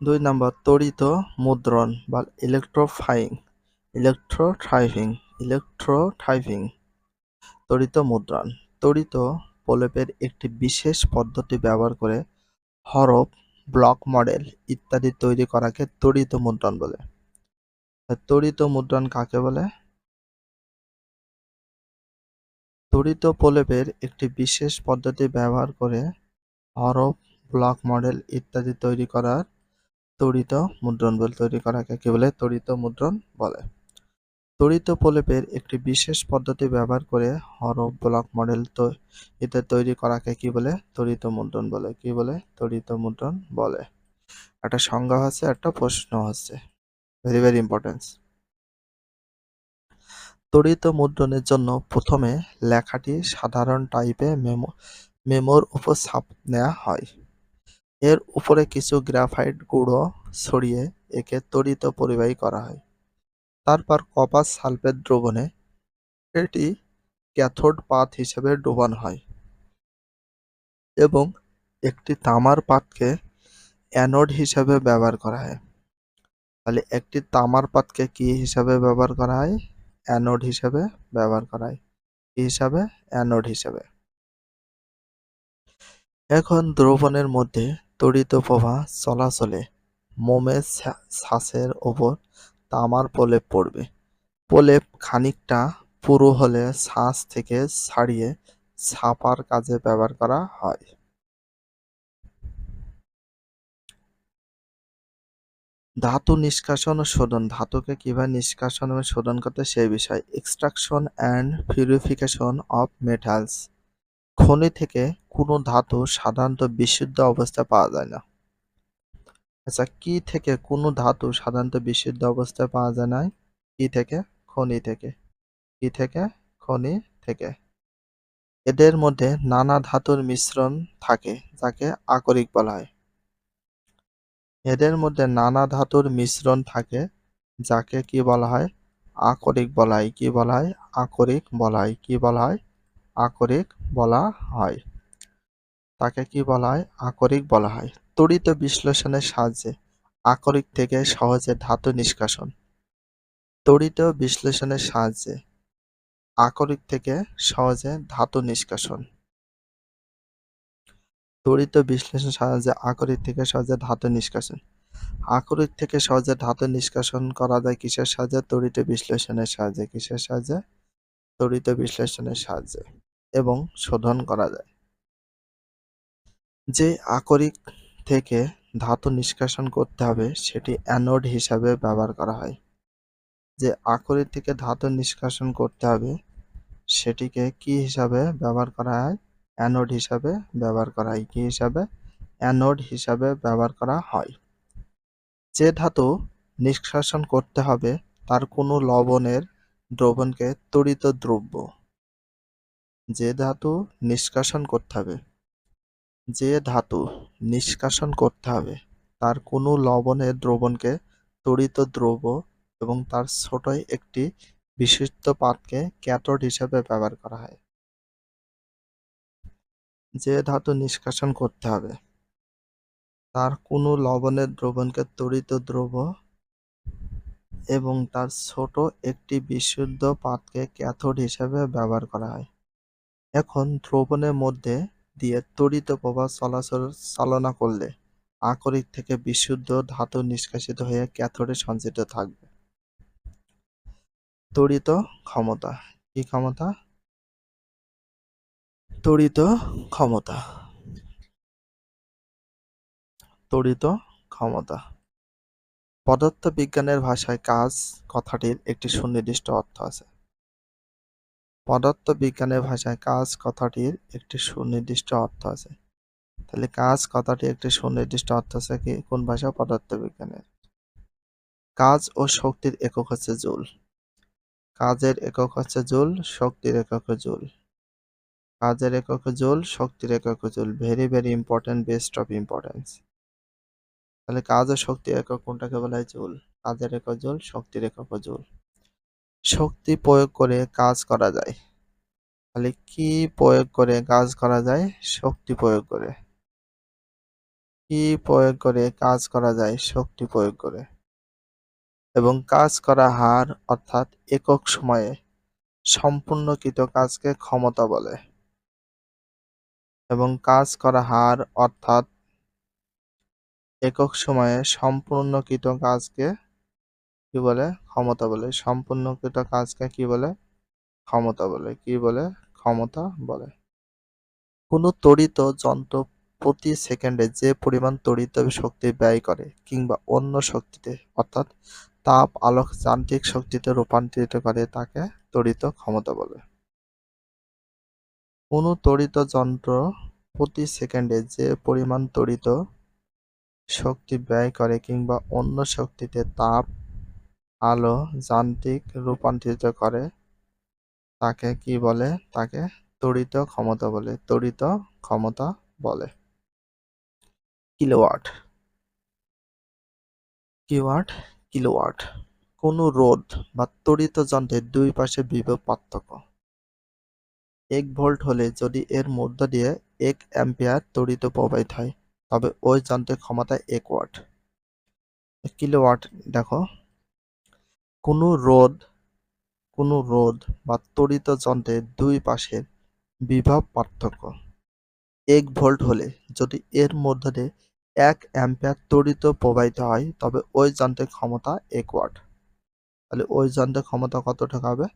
দুই নম্বর, তড়িৎ মুদ্রণ বা ইলেকট্রোফাইং ইলেকট্রোটাইপিং ইলেকট্রোটাইপিং তড়িৎ মুদ্রণ। তড়িৎ প্রলেপের একটি বিশেষ পদ্ধতি ব্যবহার করে হরফ, ব্লক মডেল ইত্যাদি তৈরি করাকে তড়িৎ মুদ্রণ বলে। তড়িৎ মুদ্রণ কাকে বলে? তড়িৎ প্রলেপের একটি বিশেষ পদ্ধতি ব্যবহার করে হরফ, ব্লক মডেল ইত্যাদি তৈরি করার তড়িৎ মুদ্রণ বলে তৈরি করাকে কি বলে তড়িত মুদ্রণ বলে। তড়িত প্রলেপের একটি বিশেষ পদ্ধতি ব্যবহার করে হরফ, ব্লক, মডেল ইত্যাদি তৈরি করাকে কি বলে তড়িত মুদ্রণ বলে। কি বলে তড়িত মুদ্রণ বলে। একটা সংজ্ঞা হচ্ছে, একটা প্রশ্ন হচ্ছে। ভেরি ভেরি ইম্পর্টেন্স তড়িৎ মুদ্রণের জন্য প্রথমে লেখাটি সাধারণ টাইপে মেমো মেমোর উপর ছাপ নেওয়া হয়। এর উপরে কিছু গ্রাফাইট গুঁড়ো ছড়িয়ে একে তড়িৎ পরিবাহী করা হয়। তারপর কপার সালফেট দ্রবণে এটি ক্যাথোড পাত হিসেবে ডোবানো হয় এবং একটি তামার পাতকে অ্যানোড হিসাবে ব্যবহার করা হয়। তাহলে একটি তামার পাতকে কি হিসাবে ব্যবহার করা হয়? অ্যানোড হিসাবে ব্যবহার করা হয়। কি হিসাবে? অ্যানোড হিসাবে। এখন দ্রবণের মধ্যে তড়িৎ প্রবাহ চলাচলে মোমের ছাঁচের ওপর তামার প্রলেপ পড়বে। প্রলেপ খানিকটা পুরো হলে ছাঁচ থেকে ছাড়িয়ে ছাপার কাজে ব্যবহার করা হয়। ধাতু নিষ্কাশন ও শোধন। ধাতুকে কীভাবে নিষ্কাশন এবং শোধন করতে সেই বিষয়। Extraction and purification of metals খনি থেকে কোনো ধাতু সাধারণত বিশুদ্ধ অবস্থায় পাওয়া যায় না। আচ্ছা কি থেকে কোনো ধাতু সাধারণত বিশুদ্ধ অবস্থায় পাওয়া যায় না কি থেকে? খনি থেকে। কি থেকে? খনি থেকে। এদের মধ্যে নানা ধাতুর মিশ্রণ থাকে, যাকে আকরিক বলা হয়। এদের মধ্যে নানা ধাতুর মিশ্রণ থাকে, যাকে কি বলা হয়? আকরিক বলা হয়। কি বলা হয়? আকরিক বলা হয়। কি বলা হয়? আকরিক বলা হয়। তাকে কি বলা হয়? আকরিক বলা হয়। তড়িৎ বিশ্লেষণের সাহায্যে আকরিক থেকে সহজে ধাতু নিষ্কাশন। তড়িৎ বিশ্লেষণের সাহায্যে আকরিক থেকে সহজে ধাতু নিষ্কাশন। তড়িৎ বিশ্লেষণ সাহায্যে আকরিক থেকে সহজে ধাতু নিষ্কাশন। আকরিক থেকে সহজে ধাতু নিষ্কাশন করা যায় কিসের সাহায্যে? তড়িৎ বিশ্লেষণের সাহায্যে। কিসের সাহায্যে? তড়িৎ বিশ্লেষণের সাহায্যে এবং শোধন করা যায়। যে আকরিক থেকে ধাতু নিষ্কাশন করতে হবে, সেটি অ্যানোড হিসাবে ব্যবহার করা হয়। যে আকরিক থেকে ধাতু নিষ্কাশন করতে হবে, সেটিকে কি হিসাবে ব্যবহার করা হয়? অ্যানোড হিসাবে ব্যবহার করা হয়। কি হিসাবে? অ্যানোড হিসাবে ব্যবহার করা হয়। যে ধাতু নিষ্কাশন করতে হবে, তার কোনো লবণের দ্রবণকে তড়িত দ্রব্য। যে ধাতু নিষ্কাশন করতে হবে যে ধাতু নিষ্কাশন করতে হবে, তার কোনো লবণের দ্রবণকে তড়িৎ দ্রব্য এবং তার ছোট একটি বিশিষ্ট পাতকে ক্যাথোড হিসেবে ব্যবহার করা হয়। যে ধাতু নিষ্কাশন করতে হবে, তার কোনো লবণের দ্রবণকে তড়িৎ দ্রব্য এবং তার ছোট একটি বিশুদ্ধ পাতকে ক্যাথোড হিসেবে ব্যবহার করা হয়। এখন দ্রবণের মধ্যে দিয়ে তড়িৎ প্রবাহ চলাচল, চালনা করলে আকরিক থেকে বিশুদ্ধ ধাতু নিষ্কাশিত হয়ে ক্যাথোডে সঞ্চিত থাকবে। তড়িৎ ক্ষমতা। কি ক্ষমতা? তড়িৎ ক্ষমতা। তড়িৎ ক্ষমতা। পদার্থবিজ্ঞানের ভাষায় কাজ কথাটির একটি সুনির্দিষ্ট অর্থ আছে। পদার্থবিজ্ঞানের ভাষায় কাজ কথাটির একটি সুনির্দিষ্ট অর্থ আছে। তাহলে কাজ কথাটি একটি সুনির্দিষ্ট অর্থ আছে কি? কোন ভাষা? পদার্থবিজ্ঞানের। কাজ ও শক্তির একক হচ্ছে জুল। কাজের একক হচ্ছে জুল, শক্তির একক জুল। কাজের একক জুল, শক্তির একক joule. Very very important best of importance তাহলে কাজ ও শক্তির একক কোনটাকে বলা হয়? জুল। কাজের একক জুল, শক্তির একক জুল। শক্তি প্রয়োগ করে কাজ করা যায়। তাহলে কি প্রয়োগ করে কাজ করা যায়? শক্তি প্রয়োগ করে। কি প্রয়োগ করে কাজ করা যায়? শক্তি প্রয়োগ করে। এবং কাজ করা হার অর্থাৎ একক সময়ে সম্পূর্ণকৃত কাজকে ক্ষমতা বলে। এবং কাজ করা হার অর্থাৎ একক সময়ে সম্পূর্ণকৃত কাজকে কি বলে? ক্ষমতা বলে। সম্পূর্ণকৃত কাজকে কি বলে? ক্ষমতা বলে। কি বলে? ক্ষমতা বলে। কোনো তড়িৎ যন্ত্র প্রতি সেকেন্ডে যে পরিমাণ তড়িৎ শক্তি ব্যয় করে কিংবা অন্য শক্তিতে, অর্থাৎ তাপ, আলোক, যান্ত্রিক শক্তিতে রূপান্তরিত করে, তাকে তড়িৎ ক্ষমতা বলে। কোনো তড়িৎ যন্ত্র প্রতি সেকেন্ডে যে পরিমাণ তড়িৎ শক্তি ব্যয় করে কিংবা অন্য শক্তিতে তাপ আলো যান্ত্রিক রূপান্তরিত করে। তাকে কি বলে? তাকে তড়িৎ ক্ষমতা বলে। তড়িৎ ক্ষমতা বলে। কিলোওয়াট। কিওয়াট কিলোওয়াট। কোনো রোধ বা তড়িৎ যন্ত্রের দুই পাশে বিভব পার্থক্য। এক ভোল্ট হলে যদি এর মধ্য দিয়ে এক অ্যাম্পিয়ার তড়িৎ প্রবাহিত হয়, তবে ওই যন্ত্রের ক্ষমতা এক ওয়াট। কিলোওয়াট, দেখো। কোনো রোধ কোনো রোধ বা তড়িৎ যন্ত্রের দুই পাশের বিভব পার্থক্য। এক ভোল্ট হলে যদি এর মধ্যে এক অ্যাম্পিয়ার তড়িৎ প্রবাহিত হয়, তবে ওই যন্ত্রের ক্ষমতা এক ওয়াট। তাহলে ওই যন্ত্রের ক্ষমতা কত টাকা হবে?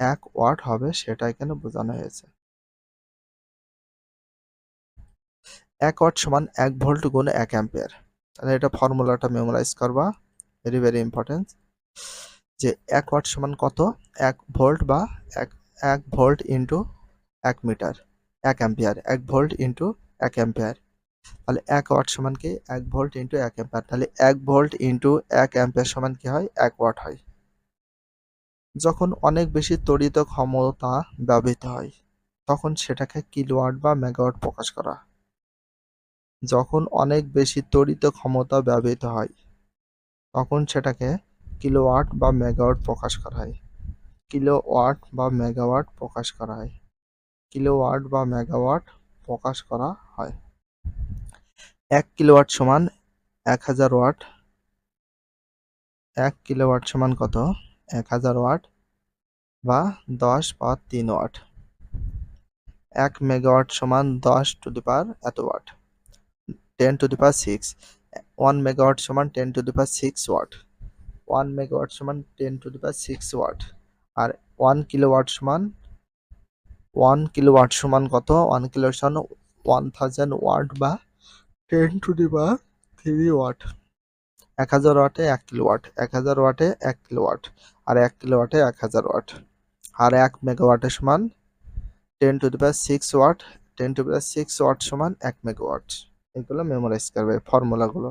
এক ওয়াট হবে সেটা এখানে বোঝানো হয়েছে। এক ওয়াট সমান এক ভোল্ট গুণ এক অ্যাম্পিয়ার। তাহলে এটা ফর্মুলাটা মেমোরাইজ করবা। ভেরি ভেরি ইম্পর্টেন্ট যে এক ওয়াট সমান কত? এক ভোল্ট বা এক এক ভোল্ট ইন্টু এক মিটার, এক অ্যাম্পিয়ার, এক ভোল্ট ইন্টু এক অ্যাম্পিয়ার। তাহলে এক ওয়াট সমান কি? এক ভোল্ট ইন্টু এক অ্যাম্পিয়ার। তাহলে এক ভোল্ট ইন্টু এক অ্যাম্পিয়ার সমান কি হয়? এক ওয়াট হয়। যখন অনেক বেশি তড়িৎ ক্ষমতা ব্যবহৃত হয়, তখন সেটাকে কিলোওয়াট বা মেগাওয়াট প্রকাশ করা যখন অনেক বেশি তড়িৎ ক্ষমতা ব্যবহৃত হয়, তখন সেটাকে কিলোওয়াট বা মেগাওয়াট প্রকাশ করা হয়। কিলোওয়াট বা মেগাওয়াট প্রকাশ করা হয়। কিলোওয়াট বা মেগাওয়াট প্রকাশ করা হয়। এক কিলোওয়াট সমান এক হাজার ওয়াট। এক কিলোওয়াট সমান কত? এক হাজার ওয়াট বা দশ বা তিন ওয়াট। এক মেগাওয়াট সমান দশ টু দি পার এত watt. Ten to the power six. One megawatt সমান ten to the power six watt. One megawatt সমান ten to the six watt. R one kilowatt সমান, ওয়ান কিলোওয়াট সমান কত? One kilo সমান one thousand watt বা ten to the power three watt. এক হাজার ওয়াটে এক কিলোওয়াট, এক হাজার ওয়াটে এক কিলোওয়াট, আর এক কিলোওয়াটে এক হাজার ওয়াট। আর এক মেগাওয়াটে সমান ten to the six watt, ten to the six watt সমান এক মেগাওয়াট। এগুলো মেমোরাইজ করবে ফর্মুলাগুলো